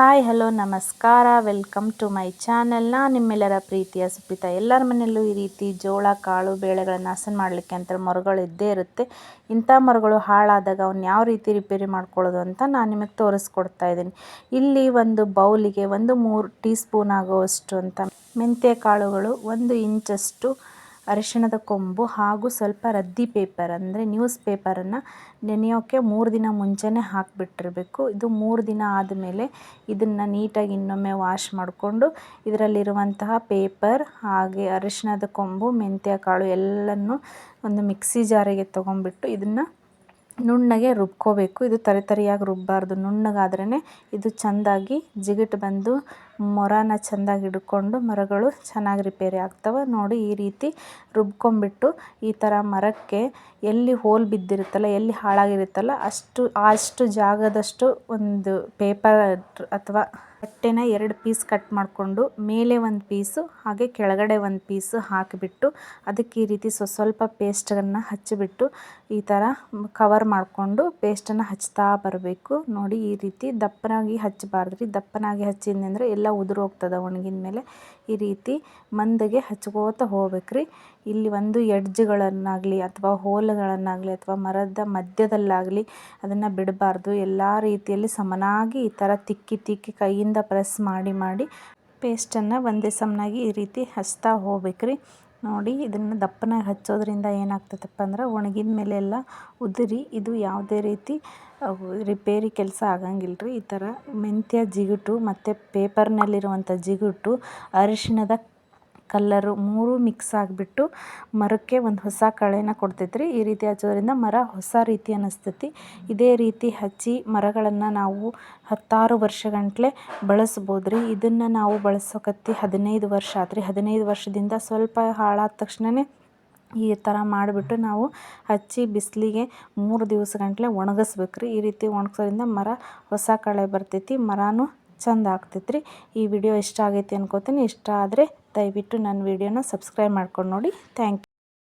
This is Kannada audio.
ಹಾಯ್ ಹಲೋ ನಮಸ್ಕಾರ ವೆಲ್ಕಮ್ ಟು ಮೈ ಚಾನೆಲ್ ನಾನು ನಿಮ್ಮೆಲ್ಲರ ಪ್ರೀತಿಯ ಸುಪ್ರೀತಾ. ಎಲ್ಲರ ಮನೆಯಲ್ಲೂ ಈ ರೀತಿ ಜೋಳ, ಕಾಳು, ಬೇಳೆಗಳನ್ನು ಹಸನ್ ಮಾಡಲಿಕ್ಕೆ ಅಂತ ಮರಗಳು ಇದ್ದೇ ಇರುತ್ತೆ. ಇಂಥ ಮರಗಳು ಹಾಳಾದಾಗ ಅವನ್ನ ಯಾವ ರೀತಿ ರಿಪೇರಿ ಮಾಡ್ಕೊಳ್ಳೋದು ಅಂತ ನಾನು ನಿಮಗೆ ತೋರಿಸ್ಕೊಡ್ತಾ ಇದ್ದೀನಿ. ಇಲ್ಲಿ ಒಂದು ಬೌಲಿಗೆ ಒಂದು ಮೂರು ಟೀ ಸ್ಪೂನ್ ಆಗುವಷ್ಟು ಅಂತ ಮೆಂತ್ಯ ಕಾಳುಗಳು ಒಂದು ಇಂಚಷ್ಟು ಅರಿಶಿಣದ ಕೊಂಬು ಹಾಗೂ ಸ್ವಲ್ಪ ರದ್ದಿ ಪೇಪರ್ ಅಂದರೆ ನ್ಯೂಸ್ ಪೇಪರನ್ನು ನೆನೆಯೋಕ್ಕೆ ಮೂರು ದಿನ ಮುಂಚೆನೇ ಹಾಕಿಬಿಟ್ಟಿರಬೇಕು. ಇದು ಮೂರು ದಿನ ಆದಮೇಲೆ ಇದನ್ನು ನೀಟಾಗಿ ಇನ್ನೊಮ್ಮೆ ವಾಶ್ ಮಾಡಿಕೊಂಡು ಇದರಲ್ಲಿರುವಂತಹ ಪೇಪರ್ ಹಾಗೆ ಅರಿಶಿಣದ ಕೊಂಬು, ಮೆಂತ್ಯ, ಕಾಳು ಎಲ್ಲನೂ ಒಂದು ಮಿಕ್ಸಿ ಜಾರಿಗೆ ತೊಗೊಂಡ್ಬಿಟ್ಟು ಇದನ್ನು ನುಣ್ಣಗೆ ರುಬ್ಕೋಬೇಕು. ಇದು ತರಿತರಿಯಾಗಿ ರುಬ್ಬಾರ್ದು. ನುಣ್ಣಗಾದ್ರೇ ಇದು ಚೆಂದಾಗಿ ಜಿಗಿಟ್ ಬಂದು ಮೊರನ ಚೆಂದಾಗಿ ಹಿಡ್ಕೊಂಡು ಮರಗಳು ಚೆನ್ನಾಗಿ ರಿಪೇರಿ ಆಗ್ತವೆ. ನೋಡಿ ಈ ರೀತಿ ರುಬ್ಕೊಂಬಿಟ್ಟು ಈ ಥರ ಮರಕ್ಕೆ ಎಲ್ಲಿ ಹೋಲ್ ಬಿದ್ದಿರುತ್ತಲ್ಲ, ಎಲ್ಲಿ ಹಾಳಾಗಿರುತ್ತಲ್ಲ, ಅಷ್ಟು ಅಷ್ಟು ಜಾಗದಷ್ಟು ಒಂದು ಪೇಪರ್ ಅಥವಾ ಬಟ್ಟೆನ ಎರಡು ಪೀಸ್ ಕಟ್ ಮಾಡಿಕೊಂಡು ಮೇಲೆ ಒಂದು ಪೀಸು, ಹಾಗೆ ಕೆಳಗಡೆ ಒಂದು ಪೀಸು ಹಾಕಿಬಿಟ್ಟು ಅದಕ್ಕೆ ಈ ರೀತಿ ಸ್ವ, ಸ್ವಲ್ಪ ಪೇಸ್ಟನ್ನು ಹಚ್ಚಿಬಿಟ್ಟು ಈ ಥರ ಕವರ್ ಮಾಡಿಕೊಂಡು ಪೇಸ್ಟನ್ನು ಹಚ್ತಾ ಬರಬೇಕು. ನೋಡಿ ಈ ರೀತಿ ದಪ್ಪನಾಗಿ ಹಚ್ಚಬಾರ್ದು ದಪ್ಪನಾಗಿ ಹಚ್ಚಿದ್ನೆಂದರೆ ಎಲ್ಲ ಉದುರು ಹೋಗ್ತದೆ ಒಣಗಿದ ಮೇಲೆ ಈ ರೀತಿ ಮಂದಗೆ ಹಚ್ಕೋತ ಹೋಗ್ಬೇಕ್ರಿ. ಇಲ್ಲಿ ಒಂದು ಎಡ್ಜ್ಗಳನ್ನಾಗಲಿ ಅಥವಾ ಹೋಲ್ಗಳನ್ನಾಗಲಿ ಅಥವಾ ಮರದ ಮಧ್ಯದಲ್ಲಾಗಲಿ ಅದನ್ನು ಬಿಡಬಾರ್ದು. ಎಲ್ಲ ರೀತಿಯಲ್ಲಿ ಸಮನಾಗಿ ಈ ಥರ ತಿಕ್ಕಿ ತಿಕ್ಕಿ ಕೈಯಿಂದ ಪ್ರೆಸ್ ಮಾಡಿ ಮಾಡಿ ಪೇಸ್ಟನ್ನು ಒಂದೇ ಸಮನಾಗಿ ಈ ರೀತಿ ಹಚ್ತಾ ಹೋಗ್ಬೇಕ್ರಿ. ನೋಡಿ, ಇದನ್ನು ದಪ್ಪನಾಗಿ ಹಚ್ಚೋದ್ರಿಂದ ಏನಾಗ್ತದಪ್ಪ ಅಂದ್ರೆ ಒಣಗಿದ ಮೇಲೆ ಎಲ್ಲ ಉದುರಿ ಇದು ಯಾವುದೇ ರೀತಿ ರಿಪೇರಿ ಕೆಲಸ ಆಗಂಗಿಲ್ಲ ರೀ ಈ ಥರ ಮೆಂತ್ಯ, ಜಿಗುಟು ಮತ್ತು ಪೇಪರ್ನಲ್ಲಿರುವಂಥ ಜಿಗುಟು, ಅರಿಶಿಣದ ಕಲ್ಲರು ಮೂರು ಮಿಕ್ಸ್ ಆಗಿಬಿಟ್ಟು ಮರಕ್ಕೆ ಒಂದು ಹೊಸ ಕಳೆನ ಕೊಡ್ತೈತೆ ಈ ರೀತಿ ಹಚ್ಚೋದ್ರಿಂದ ಮರ ಹೊಸ ರೀತಿ ಅನ್ನಿಸ್ತೈತಿ ಇದೇ ರೀತಿ ಹಚ್ಚಿ ಮರಗಳನ್ನು ನಾವು ಹತ್ತಾರು ವರ್ಷಗಂಟ್ಲೆ ಬಳಸ್ಬೋದು ರೀ ಇದನ್ನು ನಾವು ಬಳಸೋಕತ್ತಿ ಹದಿನೈದು ವರ್ಷ ಆತು ರೀ ಹದಿನೈದು ವರ್ಷದಿಂದ ಸ್ವಲ್ಪ ಹಾಳಾದ ತಕ್ಷಣವೇ ಈ ಥರ ಮಾಡಿಬಿಟ್ಟು ನಾವು ಹಚ್ಚಿ ಬಿಸಿಲಿಗೆ ಮೂರು ದಿವಸ ಗಂಟಲೆ ಒಣಗಿಸ್ಬೇಕು ರೀ ಈ ರೀತಿ ಒಣಗಿಸೋದ್ರಿಂದ ಮರ ಹೊಸ ಕಳೆ ಬರ್ತೈತಿ, ಮರನೂ ಚೆಂದ ಆಗ್ತೈತೆ ರೀ ಈ ವಿಡಿಯೋ ಇಷ್ಟ ಆಗೈತಿ ಅನ್ಕೋತೀನಿ. ಇಷ್ಟ ಆದರೆ ದಯವಿಟ್ಟು ನನ್ನ ವಿಡಿಯೋನ ಸಬ್ಸ್ಕ್ರೈಬ್ ಮಾಡ್ಕೊಂಡು ನೋಡಿ. Thank you.